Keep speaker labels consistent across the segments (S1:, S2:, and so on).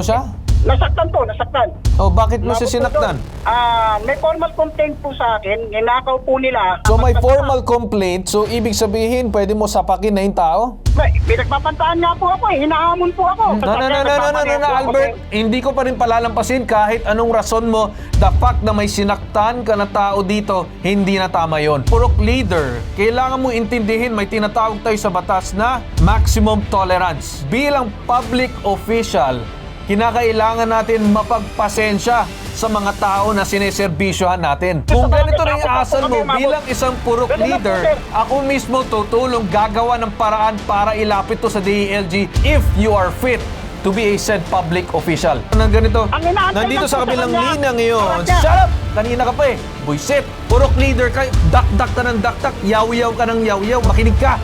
S1: mo siya?
S2: Nasaktan po, nasaktan.
S1: O bakit mo siya sinaktan?
S2: Ah, may formal complaint po sa akin. Ninakaw po nila.
S1: So may formal complaint, so ibig sabihin pwede mo sapakin na yung tao?
S2: May, pinagpapantaan nga po ako eh. Hinahamon po ako.
S1: No, no, no, no, no, no, no, no, Albert. Hindi ko pa rin palalampasin kahit anong rason mo. The fact na may sinaktan ka na tao dito, hindi na tama yon. Purok leader, kailangan mo intindihin may tinatawag tayo sa batas na maximum tolerance. Bilang public official, kinakailangan natin mapagpasensya sa mga tao na sineserbisyohan natin. Kung ganito rin asal mo bilang isang purok leader, ako mismo tutulong gagawa ng paraan para ilapit to sa DELG if you are fit to be a said public official. Nang ganito, nandito sa kabilang linya ngayon. Shut up! Kanina ka pa eh. Buisit. Purok leader ka. Dak-dak ka ng dak-dak. Yaw-yaw ka ng yaw-yaw. Makinig ka.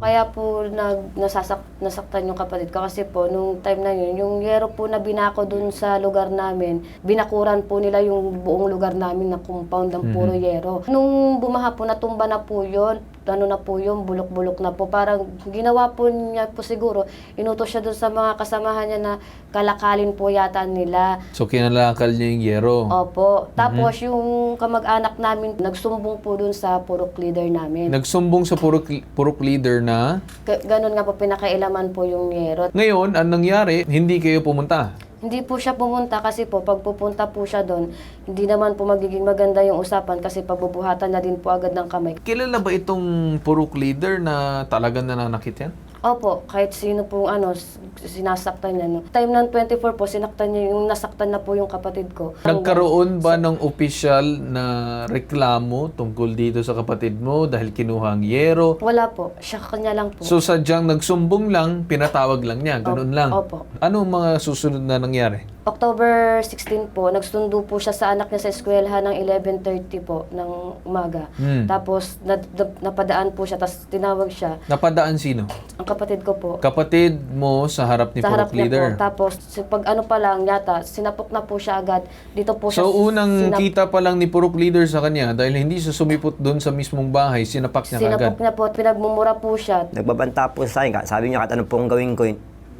S3: Kaya po nag, nasasak, nasaktan yung kapatid ko kasi po nung time na yun, yung yero po na binako dun sa lugar namin, binakuran po nila yung buong lugar namin na compound ng puro yero. Nung bumaha po, natumba na po yun, ano na po yun, bulok-bulok na po. Parang ginawa po niya po siguro, inutos siya dun sa mga kasamahan niya na kalakalin po yata nila.
S1: So, kinalakal niya yung yero.
S3: Opo. Tapos yung kamag-anak namin, nagsumbong po dun sa purok leader namin.
S1: Nagsumbong sa purok, purok leader na
S3: K- ganun nga po, pinakailaman po yung yero.
S1: ngayon, ang nangyari, hindi kayo pumunta.
S3: Hindi po siya pumunta kasi po pag pupunta po siya doon, hindi naman po magiging maganda yung usapan kasi pagbubuhatan na din po agad ng kamay.
S1: Kilala ba itong purok leader na talagang nananakit yan?
S3: Opo, kahit sino po ano, sinasaktan niya. No. Time ng 24 po, sinaktan niya yung nasaktan na po yung kapatid ko.
S1: Nagkaroon ba ng opisyal na reklamo tungkol dito sa kapatid mo dahil kinuha ang yero?
S3: Wala po, siya kanya lang po.
S1: So sadyang nagsumbong lang, pinatawag lang niya, ganun lang.
S3: Opo.
S1: Anong mga susunod na nangyari?
S3: October 16 po, nagsundo po siya sa anak niya sa eskwelahan ng 11.30 po ng umaga.
S1: Hmm.
S3: Tapos na, na- napadaan po siya, tapos tinawag siya.
S1: Napadaan sino?
S3: Ang kapatid ko po,
S1: Kapatid mo sa harap ni
S3: sa harap
S1: purok
S3: niya
S1: leader.
S3: po. Tapos, si- pag ano pa lang, yata, sinapok na po siya agad. Dito po siya.
S1: So unang
S3: sinap-
S1: kita pa lang ni purok leader sa kanya dahil hindi siya sumipot doon sa mismong bahay, sinapak niya
S3: Sinapok
S1: agad.
S3: niya po at pinagmumura po siya.
S4: Nagbabanta po sa akin. Sabi niya, kahit ano pong gawin ko,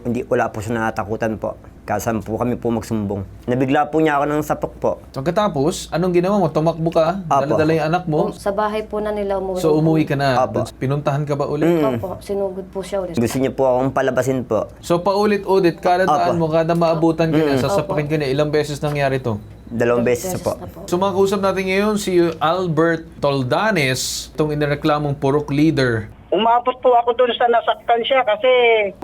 S4: hindi, wala po siya natatakutan po. Kasama po kami po magsumbong. Nabigla po niya ako ng sapok po.
S1: Pagkatapos, anong ginawa mo? Tumakbo ka?
S4: Apo.
S1: Dala-dala yung anak mo?
S3: Sa bahay po na nila umuwi.
S1: So umuwi ka na.
S4: Apo.
S1: Pinuntahan ka ba ulit?
S4: Mm.
S3: Opo, sinugod po siya ulit.
S4: Gusto niya po akong palabasin po.
S1: So paulit-ulit, kada daan mo,
S4: Apo.
S1: kada maabutan ka niya, sasapakin ka niya. Ilang beses nangyari to?
S4: Dalawang beses, po.
S3: na po.
S1: So mga kausap natin ngayon si Albert Toldanes, itong inireklamong purok leader.
S2: Umabot po ako doon sa nasaktan siya kasi...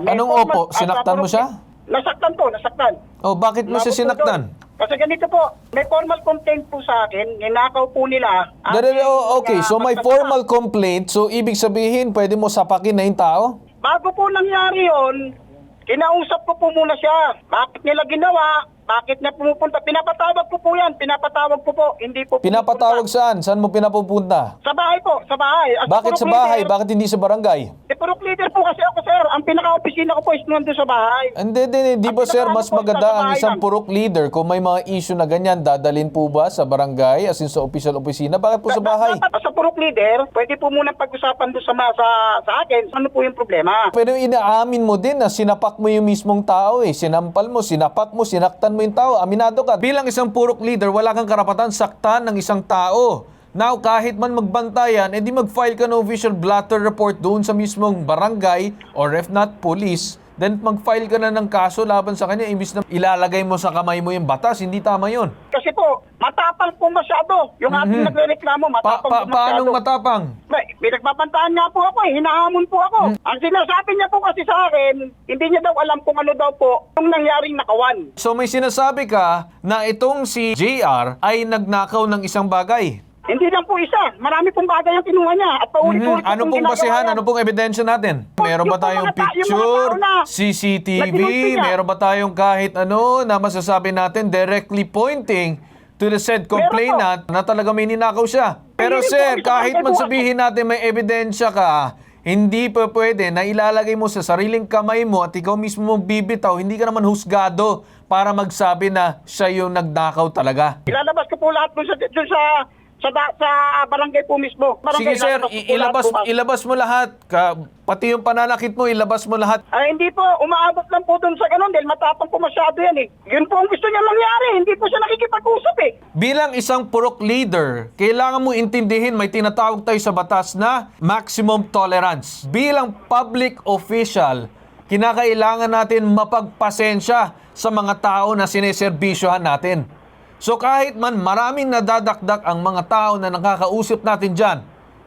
S1: Anong opo?
S2: ah,
S1: Sinaktan mo
S2: sa-
S1: siya?
S2: Nasaktan po, nasaktan.
S1: Oh, bakit mo siya
S2: Umabot po
S1: sinaktan?
S2: doon. Kasi ganito po, may formal complaint po sa akin, ninakaw po nila. ang
S1: Dali,
S2: aking,
S1: oh, okay,
S2: ah,
S1: so may formal complaint, so ibig sabihin pwede mo sapakin na yung tao?
S2: Bago po nangyari yon, kinausap ko po muna siya. Bakit nila ginawa? Bakit niya pumupunta? Pinapatawag ko po yan. Pinapatawag ko po. Hindi po
S1: Pinapatawag
S2: pumupunta.
S1: saan? Saan mo pinapupunta?
S2: Sa bahay po. Sa bahay. As
S1: Bakit sa bahay?
S2: leader-
S1: Bakit hindi sa barangay?
S2: Purok leader po kasi ako, sir. Ang pinaka-opisina ko po is nandun sa bahay.
S1: Hindi, hindi, hindi. Di ba sir, mas maganda ang isang purok leader kung may mga issue na ganyan, dadalin po ba sa barangay as in sa official opisina? Bakit po sa bahay?
S2: Dapat Sa purok leader, pwede po muna pag-usapan doon sa, ma- sa, sa akin. Ano po yung problema?
S1: Pero inaamin mo din na sinapak mo yung mismong tao eh. Sinampal mo, sinapak mo, sinaktan mo yung tao. Aminado ka. Bilang isang purok leader, wala kang karapatan saktan ng isang tao. Now, kahit man magbantayan, edi mag-file ka ng official blotter report doon sa mismong barangay or if not, police. Then mag-file ka na ng kaso laban sa kanya imbis na ilalagay mo sa kamay mo yung batas. Hindi tama yon.
S2: Kasi po, matapang po masyado. Yung ating
S1: Mhm.
S2: nagre-reklamo,
S1: Pa,
S2: matapang
S1: pa,
S2: po masyado.
S1: paanong matapang?
S2: May, pinagpapantaan nga po ako eh, hinahamon po ako.
S1: Hmm.
S2: Ang sinasabi niya po kasi sa akin, hindi niya daw alam kung ano daw po yung nangyaring nakawan.
S1: So may sinasabi ka na itong si JR ay nagnakaw ng isang bagay.
S2: Hindi lang po isa, marami pong bagay ang kinuha niya at paulit-ulit
S1: Mhm. Ano
S2: pong
S1: basihan?
S2: yan.
S1: Ano pong ebidensya natin? Meron ba tayong picture,
S2: na-
S1: CCTV? Meron ba tayong kahit ano na masasabi natin directly pointing to the said complainant na talaga may ninakaw siya? Pero sir, kahit man sabihin natin may ebidensya ka, hindi pa pwede na ilalagay mo sa sariling kamay mo at ikaw mismo bibitaw, hindi ka naman husgado para magsabi na siya yung nagnakaw talaga.
S2: Ilalabas ko po lahat dun sa, dun sa sa, da- sa barangay po mismo. Barangay
S5: Sige sir,
S2: po
S5: ilabas,
S2: po,
S5: ilabas mo lahat. Ka, pati yung pananakit mo, ilabas mo lahat.
S2: Ay, hindi po, umaabot lang po dun sa ganun dahil matapang po masyado yan eh. Yun po ang gusto niya mangyari, hindi po siya nakikipag-usap eh.
S5: Bilang isang purok leader, kailangan mo intindihin may tinatawag tayo sa batas na maximum tolerance. Bilang public official, kinakailangan natin mapagpasensya sa mga tao na sineserbisyohan natin. So kahit man maraming nadadakdak ang mga tao na nakakausap natin dyan,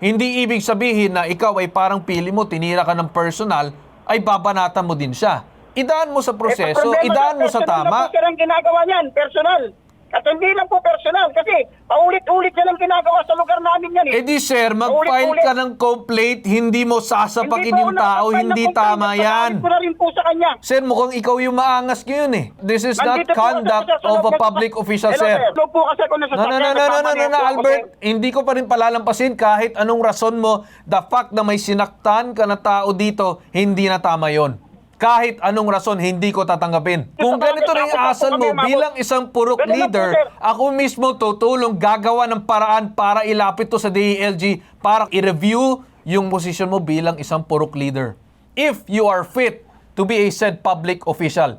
S5: hindi ibig sabihin na ikaw ay parang pili mo, tinira ka ng personal, ay babanatan mo din siya. Idaan mo sa proseso,
S2: Eh,
S5: idaan mo sa tama.
S2: ang ginagawa niyan, personal. At hindi lang po personal kasi paulit-ulit yan ang ginagawa sa lugar namin yan eh.
S5: Eh di sir, mag-file ka ng complaint, hindi mo sasapakin
S2: Hindi
S5: yung tao,
S2: na
S5: hindi tama yan.
S2: ko na rin po sa kanya.
S5: Sir, mukhang ikaw yung maangas ngayon eh. This is not
S2: Nandito ako
S5: conduct of a public official,
S2: Hello,
S5: sir.
S2: Doon po kasi ako nasa
S5: No, no, no, no, no, no, no, no, Albert. Hindi ko pa rin palalampasin kahit anong rason mo. The fact na may sinaktan ka na tao dito, hindi na tama yon. Kahit anong rason, hindi ko tatanggapin. Kung ganito rin asal mo, bilang isang purok leader, ako mismo tutulong gagawa ng paraan para ilapit to sa DELG para i-review yung posisyon mo bilang isang purok leader. If you are fit to be a said public official.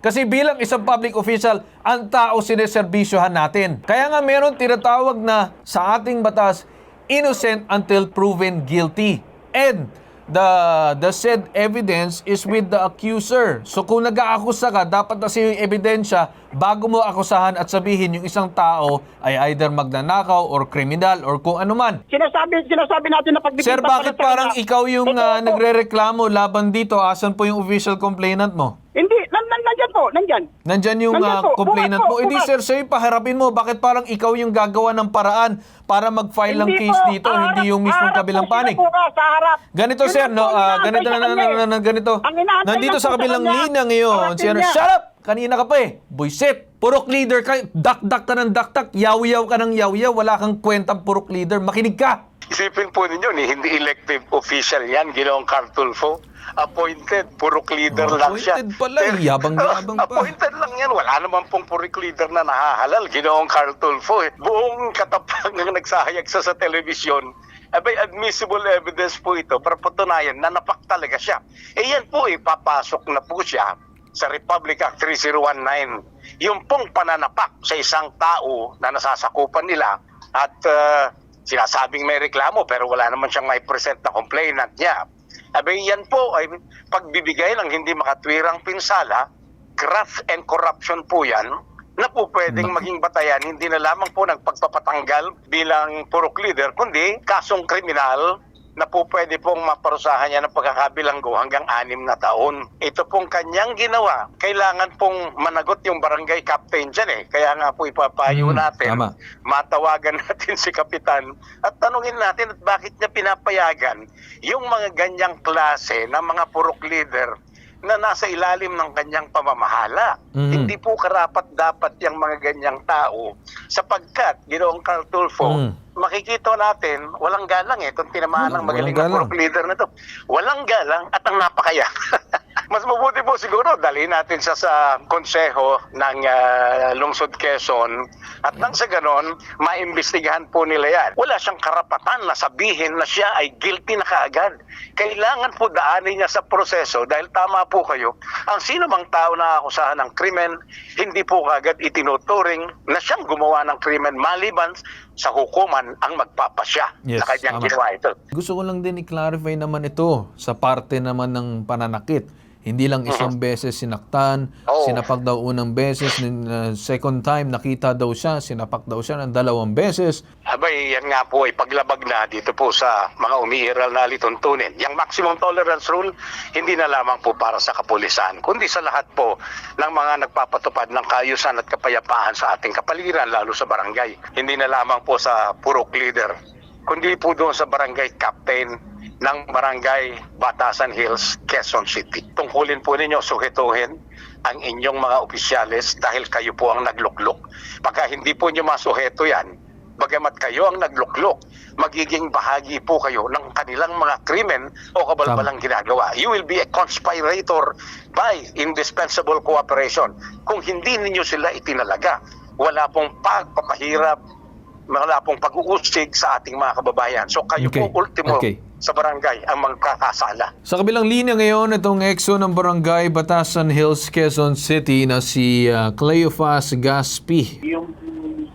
S5: Kasi bilang isang public official, ang tao sineserbisyohan natin. Kaya nga meron tinatawag na sa ating batas, innocent until proven guilty. And the the said evidence is with the accuser. So kung nag-aakusa ka, dapat kasi yung ebidensya bago mo akusahan at sabihin yung isang tao ay either magnanakaw or kriminal or kung ano man.
S2: Sinasabi, sinasabi natin na pagbibigyan
S5: Sir, bakit parang ikaw yung ah, nagre-reklamo laban dito? Asan po yung official complainant mo?
S2: Hindi, nan, nan, nandyan po, nandyan.
S5: Nandyan yung
S2: Nandyan po,
S5: complainant mo. Hindi sir, sa'yo paharapin mo. Bakit parang ikaw yung gagawa ng paraan para mag-file ng case
S2: po,
S5: dito,
S2: sa
S5: hindi
S2: harap-
S5: yung mismong
S2: harap
S5: kabilang panig?
S2: po sa harap.
S5: Ganito sir, no?
S2: inaantay
S5: ganito na, na, na, na, ganito. Nandito sa kabilang linya ngayon. Sir, shut up! Kanina ka pa eh. Buisit. Purok leader ka. Dakdak ka ng dakdak. Yaw-yaw ka ng yaw-yaw. Wala kang kwentang purok leader. Makinig ka.
S6: Isipin po ninyo, ni hindi elective official yan, ginawang Cartulfo. Appointed, purok leader
S5: Oh,
S6: lang siya.
S5: appointed pala, eh. Yabang-yabang pa.
S6: Appointed lang yan, wala naman pong purok leader na nahahalal, ginawang Cartulfo. Eh. Buong katapang ng nagsahayag sa sa telebisyon, abay admissible evidence po ito para patunayan na napak talaga siya. Eh yan po, eh, papasok na po siya sa Republic Act 3019. Yung pong pananapak sa isang tao na nasasakupan nila at uh, sinasabing may reklamo pero wala naman siyang may present na complainant niya. Abay yan po ay pagbibigay ng hindi makatwirang pinsala, graft and corruption po yan na po pwedeng maging batayan. Hindi na lamang po ng pagpapatanggal bilang purok leader kundi kasong kriminal na po pwede pong maparusahan niya ng pagkakabilanggo hanggang anim na taon. Ito pong kanyang ginawa. Kailangan pong managot yung barangay captain dyan eh. Kaya nga po ipapayo
S5: Mm,
S6: natin.
S5: tama.
S6: Matawagan natin si kapitan at tanungin natin at bakit niya pinapayagan yung mga ganyang klase ng mga purok leader na nasa ilalim ng kanyang pamamahala.
S5: Mhm.
S6: Hindi po karapat dapat yung mga ganyang tao sapagkat ginoong Carl Tulfo,
S5: Mm.
S6: makikita natin, walang galang eh, itong tinamaan ng magaling na purok leader na to. Walang galang at ang napakaya. Mas mabuti po siguro dali natin sa sa konseho ng ah, Lungsod Quezon at nang sa ganon, maimbestigahan po nila yan. Wala siyang karapatan na sabihin na siya ay guilty na kaagad. Kailangan po daanin niya sa proseso dahil tama po kayo, ang sino mang tao na akusahan ng krimen, hindi po kaagad itinuturing na siyang gumawa ng krimen maliban sa hukuman ang magpapasya
S5: Yes,
S6: na kanyang ginawa ito.
S5: Gusto ko lang din i-clarify naman ito sa parte naman ng pananakit. Hindi lang isang beses sinaktan,
S6: Oo.
S5: sinapak daw unang beses, nin- uh, second time nakita daw siya, sinapak daw siya ng dalawang beses.
S6: Abay, yan nga po ay paglabag na dito po sa mga umiiral na lituntunin. Yung maximum tolerance rule, hindi na lamang po para sa kapulisan, kundi sa lahat po ng mga nagpapatupad ng kaayusan at kapayapaan sa ating kapaligiran, lalo sa barangay. Hindi na lamang po sa purok leader, kundi po doon sa barangay captain ng barangay Batasan Hills, Quezon City. Tungkulin po ninyo, suhituhin ang inyong mga opisyales dahil kayo po ang nagluklok. Pagka hindi po nyo masuheto yan, bagamat kayo ang nagluklok, magiging bahagi po kayo ng kanilang mga krimen o kabalbalang ginagawa. You will be a conspirator by indispensable cooperation. Kung hindi ninyo sila itinalaga, wala pong pagpapahirap wala pong pag-uusig sa ating mga kababayan. So kayo
S5: Okay.
S6: po ultimo
S5: Okay.
S6: Sa barangay ang magkakasala.
S5: Sa kabilang linya ngayon, itong EXO ng Barangay Batasan Hills, Quezon City na si uh, Cleophas Gaspi.
S7: Yung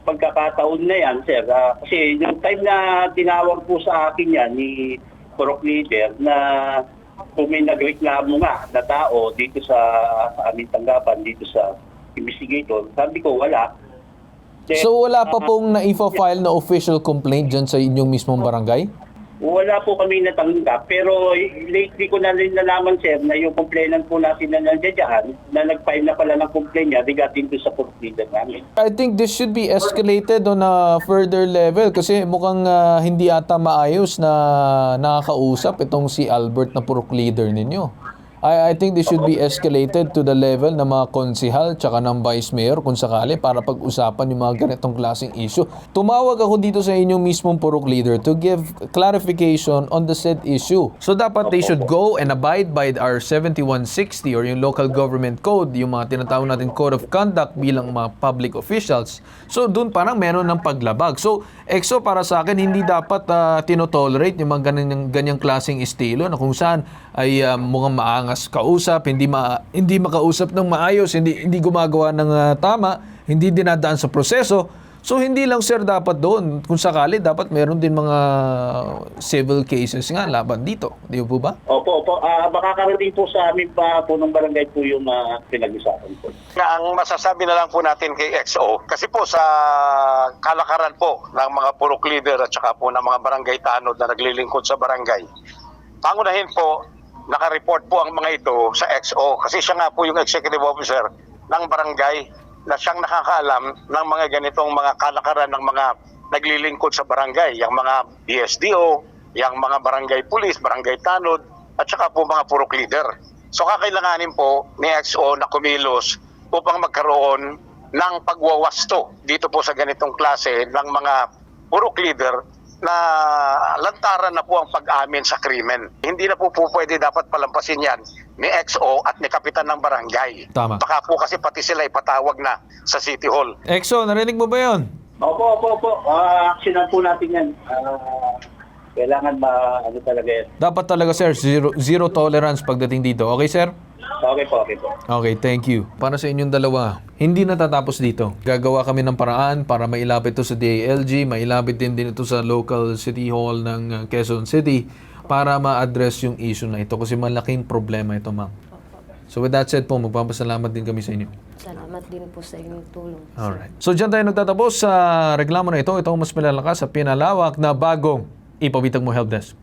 S7: pagkakataon na yan, sir, ah, kasi yung time na tinawag po sa akin yan ni Purok Leader na kung may nagreklamo nga na tao dito sa, sa aming tanggapan, dito sa investigator, sabi ko wala. Then,
S5: So wala pa
S7: ah,
S5: pong na-file na official complaint dyan sa inyong mismong barangay?
S7: Wala po kami natanggap, pero lately ko na rin nalaman, sir, na yung complainant po natin na nandiyan na nag-file na pala ng complaint niya regarding to sa Leader namin.
S5: I think this should be escalated on a further level kasi mukhang ah, hindi ata maayos na nakakausap itong si Albert na purok leader ninyo. I, I think this should be escalated to the level ng mga konsihal tsaka ng vice mayor kung sakali para pag-usapan yung mga ganitong klaseng issue. Tumawag ako dito sa inyong mismong purok leader to give clarification on the said issue. So dapat they should go and abide by our 7160 or yung local government code, yung mga tinatawag natin code of conduct bilang mga public officials. So doon parang meron ng paglabag. So EXO para sa akin hindi dapat uh, tinotolerate yung mga ganyang, ganyang klaseng estilo na kung saan ay ah, mukhang maangas kausap, hindi ma, hindi makausap ng maayos, hindi hindi gumagawa ng ah, tama, hindi dinadaan sa proseso. So hindi lang sir dapat doon, kung sakali dapat meron din mga civil cases nga laban dito. Di po ba?
S7: Opo, opo. Ah, makakarating po sa amin pa po ng barangay po yung ah, pinag-usapan po.
S6: Na ang masasabi na lang po natin kay XO, kasi po sa kalakaran po ng mga purok leader at saka po ng mga barangay tanod na naglilingkod sa barangay, pangunahin po, naka-report po ang mga ito sa XO kasi siya nga po yung executive officer ng barangay na siyang nakakaalam ng mga ganitong mga kalakaran ng mga naglilingkod sa barangay, yung mga BSDO, yung mga barangay police, barangay tanod, at saka po mga purok leader. So kakailanganin po ni XO na kumilos upang magkaroon ng pagwawasto dito po sa ganitong klase ng mga purok leader na lantaran na po ang pag-amin sa krimen. Hindi na po, po pwede dapat palampasin yan ni XO at ni Kapitan ng Barangay.
S5: Tama.
S6: Baka po kasi pati sila ipatawag na sa City Hall.
S5: EXO, narinig mo ba yon?
S7: Opo, opo, opo. Ah, actionan po natin yan. Ah, kailangan ma, ano talaga yan.
S5: Dapat talaga sir, zero, zero tolerance pagdating dito. Okay sir?
S7: Okay po, okay po.
S5: Okay, thank you. Para sa inyong dalawa, hindi natatapos dito. Gagawa kami ng paraan para mailapit ito sa DALG, mailapit din din ito sa local city hall ng uh, Quezon City para ma-address yung issue na ito kasi malaking problema ito, ma'am. So with that said po, magpapasalamat din kami sa inyo.
S3: Salamat din po sa inyong tulong.
S5: Alright. So dyan tayo nagtatapos sa reklamo na ito. Ito ang mas malalakas sa pinalawak na bagong ipabitag mo helpdesk.